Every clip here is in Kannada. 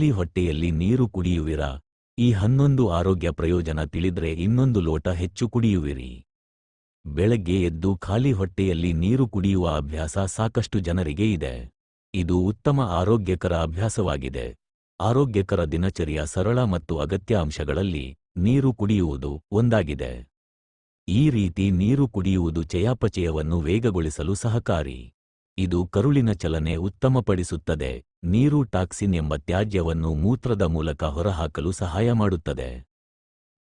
ಖಾಲಿ ಹೊಟ್ಟೆಯಲ್ಲಿ ನೀರು ಕುಡಿಯುವಿರಾ? ಈ ಹನ್ನೊಂದು ಆರೋಗ್ಯ ಪ್ರಯೋಜನ ತಿಳಿದ್ರೆ ಇನ್ನೊಂದು ಲೋಟ ಹೆಚ್ಚು ಕುಡಿಯುವಿರಿ. ಬೆಳಗ್ಗೆ ಎದ್ದು ಖಾಲಿ ಹೊಟ್ಟೆಯಲ್ಲಿ ನೀರು ಕುಡಿಯುವ ಅಭ್ಯಾಸ ಸಾಕಷ್ಟು ಜನರಿಗೆ ಇದೆ. ಇದು ಉತ್ತಮ ಆರೋಗ್ಯಕರ ಅಭ್ಯಾಸವಾಗಿದೆ. ಆರೋಗ್ಯಕರ ದಿನಚರಿಯ ಸರಳ ಮತ್ತು ಅಗತ್ಯ ಅಂಶಗಳಲ್ಲಿ ನೀರು ಕುಡಿಯುವುದು ಒಂದಾಗಿದೆ. ಈ ರೀತಿ ನೀರು ಕುಡಿಯುವುದು ಚಯಾಪಚಯವನ್ನು ವೇಗಗೊಳಿಸಲು ಸಹಕಾರಿ. ಇದು ಕರುಳಿನ ಚಲನೆ ಉತ್ತಮಪಡಿಸುತ್ತದೆ. ನೀರು ಟಾಕ್ಸಿನ್ ಎಂಬ ತ್ಯಾಜ್ಯವನ್ನು ಮೂತ್ರದ ಮೂಲಕ ಹೊರಹಾಕಲು ಸಹಾಯ ಮಾಡುತ್ತದೆ.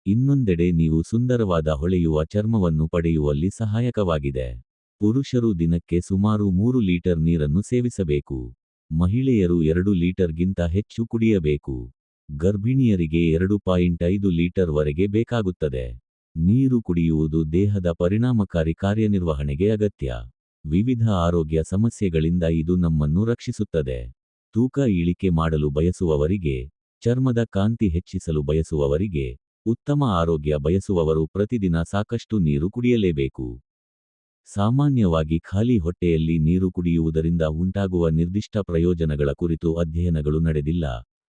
ಇನ್ನೊಂದೆಡೆ ನೀವು ಸುಂದರವಾದ ಹೊಳೆಯುವ ಚರ್ಮವನ್ನು ಪಡೆಯುವಲ್ಲಿ ಸಹಾಯಕವಾಗಿದೆ. ಪುರುಷರು ದಿನಕ್ಕೆ ಸುಮಾರು ಮೂರು ಲೀಟರ್ ನೀರನ್ನು ಸೇವಿಸಬೇಕು. ಮಹಿಳೆಯರು ಎರಡು ಲೀಟರ್ಗಿಂತ ಹೆಚ್ಚು ಕುಡಿಯಬೇಕು. ಗರ್ಭಿಣಿಯರಿಗೆ ಎರಡು ಪಾಯಿಂಟ್ ಐದು ಲೀಟರ್ ವರೆಗೆ ಬೇಕಾಗುತ್ತದೆ. ನೀರು ಕುಡಿಯುವುದು ದೇಹದ ಪರಿಣಾಮಕಾರಿ ಕಾರ್ಯನಿರ್ವಹಣೆಗೆ ಅಗತ್ಯ. ವಿವಿಧ ಆರೋಗ್ಯ ಸಮಸ್ಯೆಗಳಿಂದ ಇದು ನಮ್ಮನ್ನು ರಕ್ಷಿಸುತ್ತದೆ. ತೂಕ ಇಳಿಕೆ ಮಾಡಲು ಬಯಸುವವರಿಗೆ, ಚರ್ಮದ ಕಾಂತಿ ಹೆಚ್ಚಿಸಲು ಬಯಸುವವರಿಗೆ, ಉತ್ತಮ ಆರೋಗ್ಯ ಬಯಸುವವರು ಪ್ರತಿದಿನ ಸಾಕಷ್ಟು ನೀರು ಕುಡಿಯಲೇಬೇಕು. ಸಾಮಾನ್ಯವಾಗಿ ಖಾಲಿ ಹೊಟ್ಟೆಯಲ್ಲಿ ನೀರು ಕುಡಿಯುವುದರಿಂದ ಉಂಟಾಗುವ ನಿರ್ದಿಷ್ಟ ಪ್ರಯೋಜನಗಳ ಕುರಿತು ಅಧ್ಯಯನಗಳು ನಡೆದಿಲ್ಲ.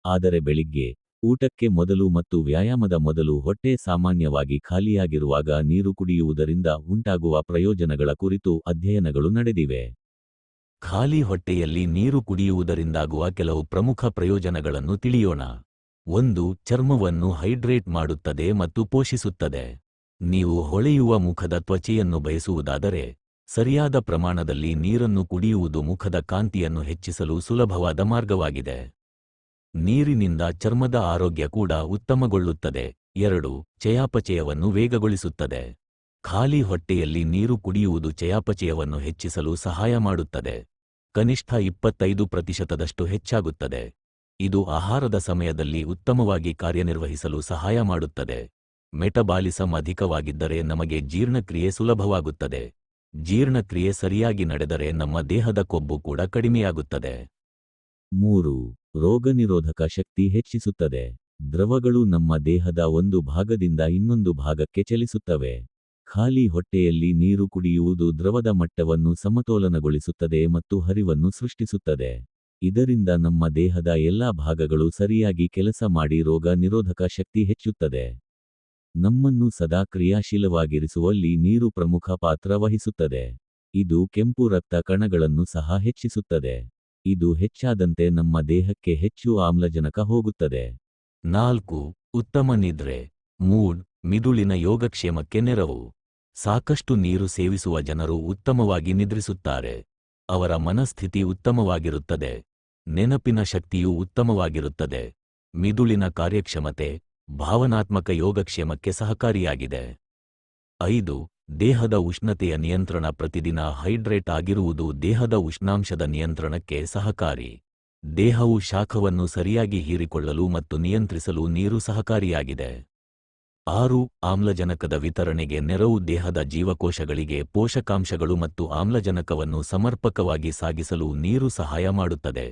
ಆದರೆ ಬೆಳಿಗ್ಗೆ ಊಟಕ್ಕೆ ಮೊದಲು ಮತ್ತು ವ್ಯಾಯಾಮದ ಮೊದಲು ಹೊಟ್ಟೆ ಸಾಮಾನ್ಯವಾಗಿ ಖಾಲಿಯಾಗಿರುವಾಗ ನೀರು ಕುಡಿಯುವುದರಿಂದ ಉಂಟಾಗುವ ಪ್ರಯೋಜನಗಳ ಕುರಿತು ಅಧ್ಯಯನಗಳು ನಡೆದಿವೆ. ಖಾಲಿ ಹೊಟ್ಟೆಯಲ್ಲಿ ನೀರು ಕುಡಿಯುವುದರಿಂದಾಗುವ ಕೆಲವು ಪ್ರಮುಖ ಪ್ರಯೋಜನಗಳನ್ನು ತಿಳಿಯೋಣ. ಒಂದು, ಚರ್ಮವನ್ನು ಹೈಡ್ರೇಟ್ ಮಾಡುತ್ತದೆ ಮತ್ತು ಪೋಷಿಸುತ್ತದೆ. ನೀವು ಹೊಳೆಯುವ ಮುಖದ ತ್ವಚೆಯನ್ನು ಬಯಸುವುದಾದರೆ, ಸರಿಯಾದ ಪ್ರಮಾಣದಲ್ಲಿ ನೀರನ್ನು ಕುಡಿಯುವುದು ಮುಖದ ಕಾಂತಿಯನ್ನು ಹೆಚ್ಚಿಸಲು ಸುಲಭವಾದ ಮಾರ್ಗವಾಗಿದೆ. ನೀರಿನಿಂದ ಚರ್ಮದ ಆರೋಗ್ಯ ಕೂಡ ಉತ್ತಮಗೊಳ್ಳುತ್ತದೆ. ಎರಡು, ಚಯಾಪಚಯವನ್ನು ವೇಗಗೊಳಿಸುತ್ತದೆ. ಖಾಲಿ ಹೊಟ್ಟೆಯಲ್ಲಿ ನೀರು ಕುಡಿಯುವುದು ಚಯಾಪಚಯವನ್ನು ಹೆಚ್ಚಿಸಲು ಸಹಾಯ ಮಾಡುತ್ತದೆ. ಕನಿಷ್ಠ ಇಪ್ಪತ್ತೈದು ಪ್ರತಿಶತದಷ್ಟು ಹೆಚ್ಚಾಗುತ್ತದೆ. ಇದು ಆಹಾರದ ಸಮಯದಲ್ಲಿ ಉತ್ತಮವಾಗಿ ಕಾರ್ಯನಿರ್ವಹಿಸಲು ಸಹಾಯ ಮಾಡುತ್ತದೆ. ಮೆಟಬಾಲಿಸಮ್ ಅಧಿಕವಾಗಿದ್ದರೆ ನಮಗೆ ಜೀರ್ಣಕ್ರಿಯೆ ಸುಲಭವಾಗುತ್ತದೆ. ಜೀರ್ಣಕ್ರಿಯೆ ಸರಿಯಾಗಿ ನಡೆದರೆ ನಮ್ಮ ದೇಹದ ಕೊಬ್ಬು ಕೂಡ ಕಡಿಮೆಯಾಗುತ್ತದೆ. ಮೂರು ರೋಗನಿರೋಧಕ ಶಕ್ತಿ ಹೆಚ್ಚಿಸುತ್ತದೆ. ದ್ರವಗಳು ನಮ್ಮ ದೇಹದ ಒಂದು ಭಾಗದಿಂದ ಇನ್ನೊಂದು ಭಾಗಕ್ಕೆ ಚಲಿಸುತ್ತವೆ. ಖಾಲಿ ಹೊಟ್ಟೆಯಲ್ಲಿ ನೀರು ಕುಡಿಯುವುದು ದ್ರವದ ಮಟ್ಟವನ್ನು ಸಮತೋಲನಗೊಳಿಸುತ್ತದೆ ಮತ್ತು ಹರಿವನ್ನು ಸೃಷ್ಟಿಸುತ್ತದೆ. ಇದರಿಂದ ನಮ್ಮ ದೇಹದ ಎಲ್ಲಾ ಭಾಗಗಳು ಸರಿಯಾಗಿ ಕೆಲಸ ಮಾಡಿ ರೋಗ ನಿರೋಧಕ ಶಕ್ತಿ ಹೆಚ್ಚುತ್ತದೆ. ನಮ್ಮನ್ನು ಸದಾ ಕ್ರಿಯಾಶೀಲವಾಗಿರಿಸುವಲ್ಲಿ ನೀರು ಪ್ರಮುಖ ಪಾತ್ರ ವಹಿಸುತ್ತದೆ. ಇದು ಕೆಂಪು ರಕ್ತ ಕಣಗಳನ್ನು ಸಹ ಹೆಚ್ಚಿಸುತ್ತದೆ. ಇದು ಹೆಚ್ಚಾದಂತೆ ನಮ್ಮ ದೇಹಕ್ಕೆ ಹೆಚ್ಚು ಆಮ್ಲಜನಕ ಹೋಗುತ್ತದೆ. ನಾಲ್ಕು, ಉತ್ತಮ ನಿದ್ರೆ. ಮೂಡ್ ಮಿದುಳಿನ ಯೋಗಕ್ಷೇಮಕ್ಕೆ ನೆರವು. ಸಾಕಷ್ಟು ನೀರು ಸೇವಿಸುವ ಜನರು ಉತ್ತಮವಾಗಿ ನಿದ್ರಿಸುತ್ತಾರೆ. ಅವರ ಮನಸ್ಥಿತಿ ಉತ್ತಮವಾಗಿರುತ್ತದೆ. ನೆನಪಿನ ಶಕ್ತಿಯು ಉತ್ತಮವಾಗಿರುತ್ತದೆ. ಮಿದುಳಿನ ಕಾರ್ಯಕ್ಷಮತೆ ಭಾವನಾತ್ಮಕ ಯೋಗಕ್ಷೇಮಕ್ಕೆ ಸಹಕಾರಿಯಾಗಿದೆ. ಐದು ದೇಹದ ಉಷ್ಣತೆಯ ನಿಯಂತ್ರಣ ಪ್ರತಿದಿನ ಹೈಡ್ರೇಟ್ ಆಗಿರುವುದು ದೇಹದ ಉಷ್ಣಾಂಶದ ನಿಯಂತ್ರಣಕ್ಕೆ ಸಹಕಾರಿ. ದೇಹವು ಶಾಖವನ್ನು ಸರಿಯಾಗಿ ಹೀರಿಕೊಳ್ಳಲು ಮತ್ತು ನಿಯಂತ್ರಿಸಲು ನೀರು ಸಹಕಾರಿಯಾಗಿದೆ. ಆರು, ಆಮ್ಲಜನಕದ ವಿತರಣೆಗೆ ನೆರವು ದೇಹದ ಜೀವಕೋಶಗಳಿಗೆ ಪೋಷಕಾಂಶಗಳು ಮತ್ತು ಆಮ್ಲಜನಕವನ್ನು ಸಮರ್ಪಕವಾಗಿ ಸಾಗಿಸಲು ನೀರು ಸಹಾಯ ಮಾಡುತ್ತದೆ.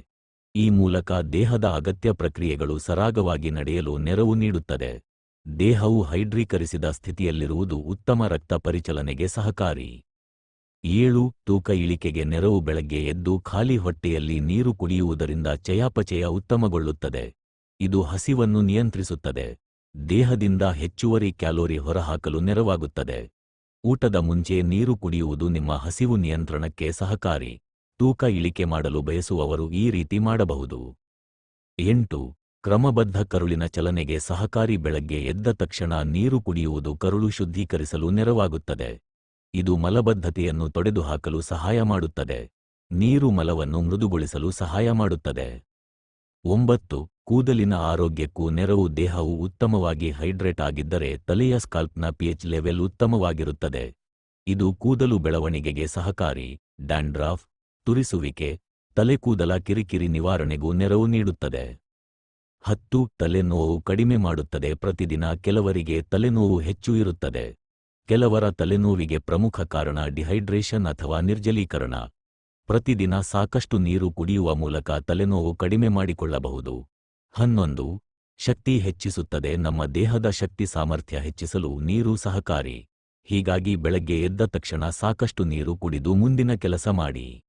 ಈ ಮೂಲಕ ದೇಹದ ಅಗತ್ಯ ಪ್ರಕ್ರಿಯೆಗಳು ಸರಾಗವಾಗಿ ನಡೆಯಲು ನೆರವು ನೀಡುತ್ತದೆ. ದೇಹವು ಹೈಡ್ರೀಕರಿಸಿದ ಸ್ಥಿತಿಯಲ್ಲಿರುವುದು ಉತ್ತಮ ರಕ್ತ ಪರಿಚಲನೆಗೆ ಸಹಕಾರಿ. ಏಳು, ತೂಕ ಇಳಿಕೆಗೆ ನೆರವು ಬೆಳಗ್ಗೆ ಎದ್ದು ಖಾಲಿ ಹೊಟ್ಟೆಯಲ್ಲಿ ನೀರು ಕುಡಿಯುವುದರಿಂದ ಚಯಾಪಚಯ ಉತ್ತಮಗೊಳ್ಳುತ್ತದೆ. ಇದು ಹಸಿವನ್ನು ನಿಯಂತ್ರಿಸುತ್ತದೆ. ದೇಹದಿಂದ ಹೆಚ್ಚುವರಿ ಕ್ಯಾಲೋರಿ ಹೊರಹಾಕಲು ನೆರವಾಗುತ್ತದೆ. ಊಟದ ಮುಂಚೆ ನೀರು ಕುಡಿಯುವುದು ನಿಮ್ಮ ಹಸಿವು ನಿಯಂತ್ರಣಕ್ಕೆ ಸಹಕಾರಿ. ತೂಕ ಇಳಿಕೆ ಮಾಡಲು ಬಯಸುವವರು ಈ ರೀತಿ ಮಾಡಬಹುದು. ಎಂಟು ಕ್ರಮಬದ್ಧ ಕರುಳಿನ ಚಲನೆಗೆ ಸಹಕಾರಿ ಬೆಳಗ್ಗೆ ಎದ್ದ ತಕ್ಷಣ ನೀರು ಕುಡಿಯುವುದು ಕರುಳು ಶುದ್ಧೀಕರಿಸಲು ನೆರವಾಗುತ್ತದೆ. ಇದು ಮಲಬದ್ಧತೆಯನ್ನು ತೊಡೆದುಹಾಕಲು ಸಹಾಯ ಮಾಡುತ್ತದೆ. ನೀರು ಮಲವನ್ನು ಮೃದುಗೊಳಿಸಲು ಸಹಾಯ ಮಾಡುತ್ತದೆ. ಒಂಬತ್ತು, ಕೂದಲಿನ ಆರೋಗ್ಯಕ್ಕೂ ನೆರವು ದೇಹವು ಉತ್ತಮವಾಗಿ ಹೈಡ್ರೇಟ್ ಆಗಿದ್ದರೆ ತಲೆಯ ಸ್ಕಾಲ್ಪ್ನ ಪಿಎಚ್ ಲೆವೆಲ್ ಉತ್ತಮವಾಗಿರುತ್ತದೆ. ಇದು ಕೂದಲು ಬೆಳವಣಿಗೆಗೆ ಸಹಕಾರಿ, ಡ್ಯಾಂಡ್ರಾಫ್, ತುರಿಸುವಿಕೆ, ತಲೆಕೂದಲ ಕಿರಿಕಿರಿ ನಿವಾರಣೆಗೂ ನೆರವು ನೀಡುತ್ತದೆ. ಹತ್ತು ತಲೆನೋವು ಕಡಿಮೆ ಮಾಡುತ್ತದೆ. ಪ್ರತಿದಿನ ಕೆಲವರಿಗೆ ತಲೆನೋವು ಹೆಚ್ಚು ಇರುತ್ತದೆ. ಕೆಲವರ ತಲೆನೋವಿಗೆ ಪ್ರಮುಖ ಕಾರಣ ಡಿಹೈಡ್ರೇಷನ್ ಅಥವಾ ನಿರ್ಜಲೀಕರಣ. ಪ್ರತಿದಿನ ಸಾಕಷ್ಟು ನೀರು ಕುಡಿಯುವ ಮೂಲಕ ತಲೆನೋವು ಕಡಿಮೆ ಮಾಡಿಕೊಳ್ಳಬಹುದು. ಹನ್ನೊಂದು, ಶಕ್ತಿ ಹೆಚ್ಚಿಸುತ್ತದೆ. ನಮ್ಮ ದೇಹದ ಶಕ್ತಿ ಸಾಮರ್ಥ್ಯ ಹೆಚ್ಚಿಸಲು ನೀರು ಸಹಕಾರಿ. ಹೀಗಾಗಿ ಬೆಳಗ್ಗೆ ಎದ್ದ ತಕ್ಷಣ ಸಾಕಷ್ಟು ನೀರು ಕುಡಿದು ಮುಂದಿನ ಕೆಲಸ ಮಾಡಿ.